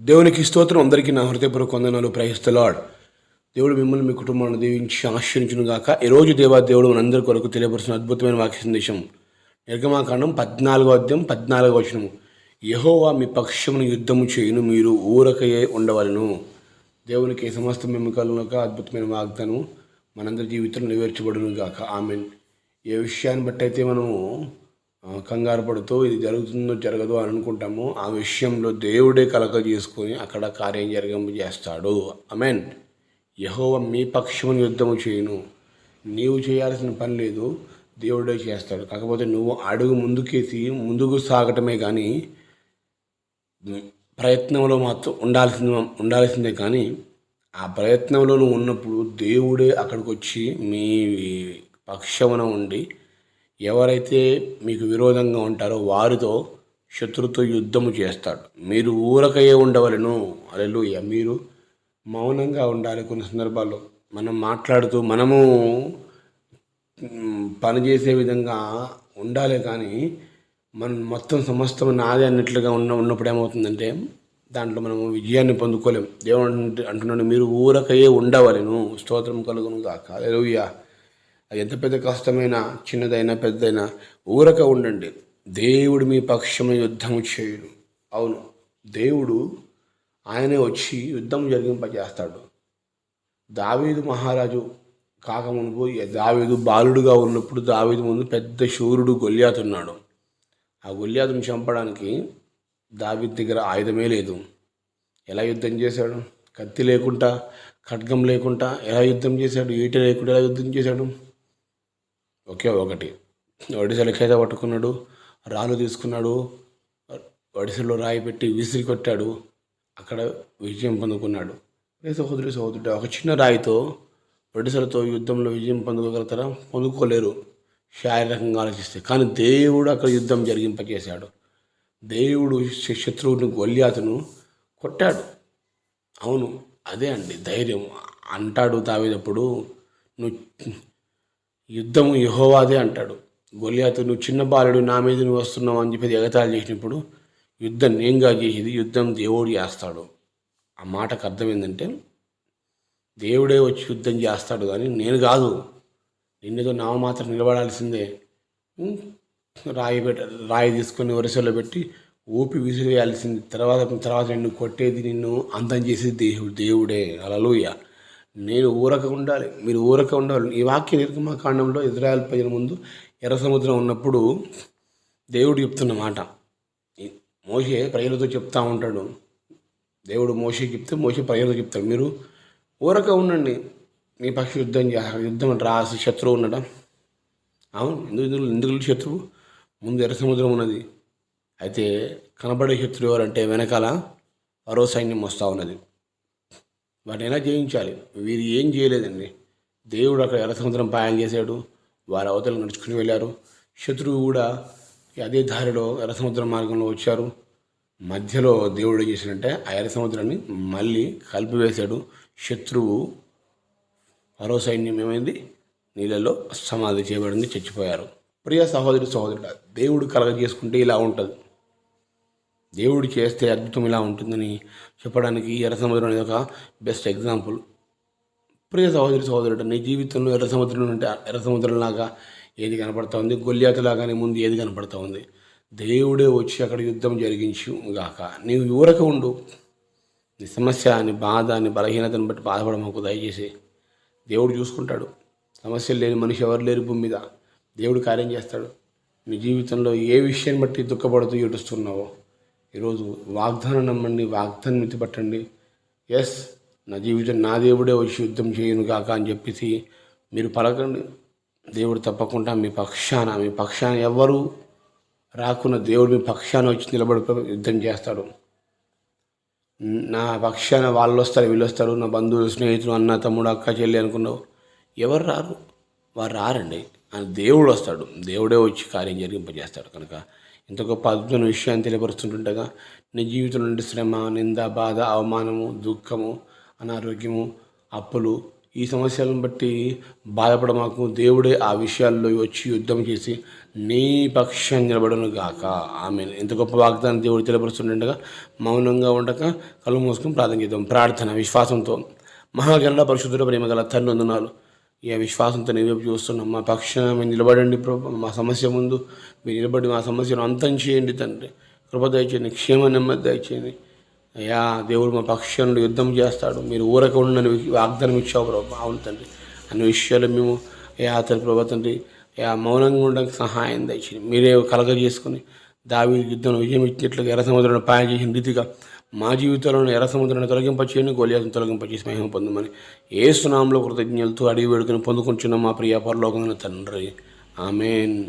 దేవునికి స్తోత్రం. అందరికీ నా హృదయపూర్వక వందనాలు. ప్రయస్తలాడ్ దేవుడు మిమ్మల్ని మీ కుటుంబాన్ని దీవించి ఆశ్రయించును గాక. ఈరోజు దేవా దేవుడు మనందరి కొరకు తెలియపరుస్తున్న అద్భుతమైన వాక్య సందేశం. నిర్గమాకాండం పద్నాలుగో అధ్యాయం పద్నాలుగో వచనము. యహోవా మీ పక్షమును యుద్ధము చేయును మీరు ఊరకయే ఉండవలను. దేవునికి సమస్త మెమ్మకాలను అద్భుతమైన వాగ్దానం మనందరి జీవితంలో నెరవేర్చబడును గాక. ఆమెన్ ఏ విషయాన్ని బట్టి అయితే మనము కంగారు పడుతూ ఇది జరుగుతుందో జరగదు అని అనుకుంటాము ఆ విషయంలో దేవుడే కలక చేసుకొని అక్కడ కార్యం జరగము చేస్తాడు. అమెన్ యహోవ మీ పక్షమును యుద్ధము చేయను. నీవు చేయాల్సిన పని లేదు దేవుడే చేస్తాడు. కాకపోతే నువ్వు అడుగు ముందుకేసి ముందుకు సాగటమే కానీ ప్రయత్నంలో మాత్రం ఉండాల్సింది ఉండాల్సిందే కానీ ఆ ప్రయత్నంలో నువ్వు ఉన్నప్పుడు దేవుడే అక్కడికి వచ్చి మీ పక్షమున ఉండి ఎవరైతే మీకు విరోధంగా ఉంటారో వారితో శత్రుతో యుద్ధము చేస్తాడు. మీరు ఊరకయే ఉండవలను. అలెలుయ మీరు మౌనంగా ఉండాలి కొన్ని సందర్భాల్లో. మనం మాట్లాడుతూ మనము పనిచేసే విధంగా ఉండాలి కానీ మనం మొత్తం సమస్తం నాదే అన్నట్లుగా ఉన్న ఉన్నప్పుడు ఏమవుతుందంటే దాంట్లో మనము విజయాన్ని పొందుకోలేం. దేవుడు అంటున్నాడు మీరు ఊరకయే ఉండవలను. స్తోత్రం కలుగును కాక అలెలుయ్యా ఎంత పెద్ద కష్టమైనా చిన్నదైనా పెద్దదైనా ఊరక ఉండండి. దేవుడు మీ పక్షమున యుద్ధం చేయడు అవును దేవుడు ఆయనే వచ్చి యుద్ధం జరిగింపజేస్తాడు. దావీదు మహారాజు కాకమునుపు దావీదు బాలుడుగా ఉన్నప్పుడు దావీదు ముందు పెద్ద శూరుడు గొల్యాతున్నాడు ఆ గొల్యాతును చంపడానికి దావీదు దగ్గర ఆయుధమే లేదు. ఎలా యుద్ధం చేశాడు? కత్తి లేకుండా ఖడ్గం లేకుండా ఎలా యుద్ధం చేశాడు? ఈట లేకుండా ఎలా యుద్ధం చేశాడు? ఒకే ఒకటి. ఒడిసెల చేత పట్టుకున్నాడు రాళ్ళు తీసుకున్నాడు ఒడిసెలో రాయి పెట్టి విసిరి కొట్టాడు అక్కడ విజయం పొందుకున్నాడు. ఏ సహోదరి సహోదరుడు ఒక చిన్న రాయితో ఒడిసెలతో యుద్ధంలో విజయం పొందుకోగలుగుతారా పొందుకోలేరు. శారీరకంగా ఆలోచిస్తే. కానీ దేవుడు అక్కడ యుద్ధం జరిగింపజేశాడు దేవుడు శత్రువుని గొల్యాతును కొట్టాడు. అవును అదే అండి. ధైర్యం. అంటాడు తావేటప్పుడు నువ్వు యుద్ధము యహోవాదే అంటాడు. గొలియాతు నువ్వు చిన్న బాలుడు నా మీద నువ్వు వస్తున్నావు అని చెప్పి ఎగతాళి చేసినప్పుడు యుద్ధం నేంగా చేసేది యుద్ధం దేవుడు చేస్తాడు. ఆ మాటకు అర్థం ఏంటంటే దేవుడే వచ్చి యుద్ధం చేస్తాడు కానీ నేను కాదు. నిన్నుతో నా మాత్రం నిలబడాల్సిందే. రాయి పెట్ట రాయి తీసుకొని వరుసలో పెట్టి ఊపి విసిరేయాల్సింది. తర్వాత తర్వాత నిన్ను కొట్టేది నిన్ను అందం చేసేది దేవుడు దేవుడే. అలలుయ నేను ఊరక ఉండాలి. మీరు ఊరక ఉండాలి. ఈ వాక్య నిర్గమకాండంలో ఇజ్రాయల్ ప్రజల ముందు ఎర్ర సముద్రం ఉన్నప్పుడు దేవుడు చెప్తున్న మాట. మోషే ప్రజలతో చెప్తా ఉంటాడు. దేవుడు మోషే చెప్తే మోషే ప్రజలతో చెప్తాడు. మీరు ఊరక ఉండండి. మీ పక్షి యుద్ధం యుద్ధం రాసి శత్రువు ఉన్నట అవును. ఎందుకు ఎందుకు ఎందుకు శత్రువు? ముందు ఎర్ర సముద్రం ఉన్నది. అయితే కనబడే శత్రువు ఎవరంటే వెనకాల పరో సైన్యం వస్తూ ఉన్నది. వాటిని ఎలా జయించాలి? వీరు ఏం చేయలేదండి. దేవుడు అక్కడ ఎర్ర సముద్రం పాయం చేశాడు. వారు అవతలు నడుచుకుని వెళ్ళారు. శత్రువు కూడా అదే దారిలో ఎర్ర సముద్రం మార్గంలో వచ్చారు. మధ్యలో దేవుడు ఏం చేశాడంటే ఆ ఎర్ర సముద్రాన్ని మళ్ళీ కలిపివేశాడు. శత్రువు మరో సైన్యం ఏమైంది? నీళ్ళలో సమాధి చేయబడింది చచ్చిపోయారు. ప్రియ సహోదరి సహోదరుడు దేవుడు కలగ చేసుకుంటే ఇలా ఉంటుంది. దేవుడు చేస్తే అద్భుతం ఇలా ఉంటుందని చెప్పడానికి ఈ ఎర్ర సముద్రం అనేది ఒక బెస్ట్ ఎగ్జాంపుల్ ప్రియ సహోదరి సహోదరుడు నీ జీవితంలో ఎర్ర సముద్రం అంటే ఎర్ర సముద్రంలాగా ఏది కనపడతా ఉంది గొల్లియాతలాగానే ముందు ఏది కనపడతా ఉంది దేవుడే వచ్చి అక్కడ యుద్ధం జరిగించు గాక నీవు ఊరక ఉండు. నీ సమస్య నీ బాధ నీ బలహీనతను బట్టి బాధపడమాకు దయచేసి. దేవుడు చూసుకుంటాడు. సమస్యలు లేని మనిషి ఎవరు లేరు భూమి మీద. దేవుడు కార్యం చేస్తాడు. నీ జీవితంలో ఏ విషయాన్ని బట్టి దుఃఖపడుతూ ఏడుస్తున్నావో ఈరోజు వాగ్దానం నమ్మండి వాగ్దానం మితిపట్టండి ఎస్ నా జీవితం నా దేవుడే వచ్చి యుద్ధం చేయను కాక అని చెప్పేసి మీరు పలకండి. దేవుడు తప్పకుండా మీ పక్షాన మీ పక్షాన ఎవరు రాకున్న దేవుడు మీ పక్షాన వచ్చి నిలబడి యుద్ధం చేస్తాడు. నా పక్షాన వాళ్ళు వస్తారు వీళ్ళు వస్తారు నా బంధువులు స్నేహితులు అన్న తమ్ముడు అక్క చెల్లి అనుకున్నావు. ఎవరు రారు? వారు రారండి. ఆయన దేవుడు వస్తాడు. దేవుడే వచ్చి కార్యం జరిగింపజేస్తాడు కనుక. ఇంత గొప్ప అద్భుతమైన విషయాన్ని తెలియపరుస్తుంటుండగా నీ జీవితం నుండి శ్రమ నింద బాధ అవమానము దుఃఖము అనారోగ్యము అప్పులు ఈ సమస్యలను బట్టి బాధపడ మాకు దేవుడే ఆ విషయాల్లో వచ్చి యుద్ధం చేసి నీ పక్షం నిలబడను గాక. ఆమె ఎంత గొప్ప వాగ్దానం దేవుడు తెలియపరుస్తుండగా మౌనంగా ఉండక కళ్ళు మూసుకుని ప్రార్థన చేద్దాం. ప్రార్థన విశ్వాసంతో. మహాగణ పరిశుద్ధుల ప్రేమ గల తండ్రి వందనాలు. ఈ విశ్వాసంతో నేను వైపు చూస్తున్నాం మా పక్షాన మీరు నిలబడండి ప్రభు. మా సమస్య ముందు మీరు నిలబడి మా సమస్యను అంతం చేయండి తండ్రి. కృప దయచేయండి క్షేమ నెమ్మది దయచేయండి. అయ్యా దేవుడు మా పక్షం యుద్ధం చేస్తాడు. మీరు ఊరక ఉండని వాగ్దానం ఇచ్చావు ప్రభు. అవును తండ్రి. అన్ని విషయాలు మేము అయ్యా అతని ప్రభు తండ్రి అయ్యా మౌనంగా ఉండడానికి సహాయం దయచేయండి. మీరే కలగ చేసుకుని దావి యుద్ధం విజయం ఇచ్చినట్లుగా ఎర్ర సముద్రంలో పాయం చేసిన రీతిగా మా జీవితంలో ఎర్ర సముద్రాన్ని తొలగింపచేయని గోలియాతను తొలగింపచేసి స్నేహం పొందమని ఏ సునాంలో కృతజ్ఞతలతో అడిగి వేడుకని పొందుకుంటున్న మా ప్రియ పరలోకమైన తండ్రి. ఆమెన్.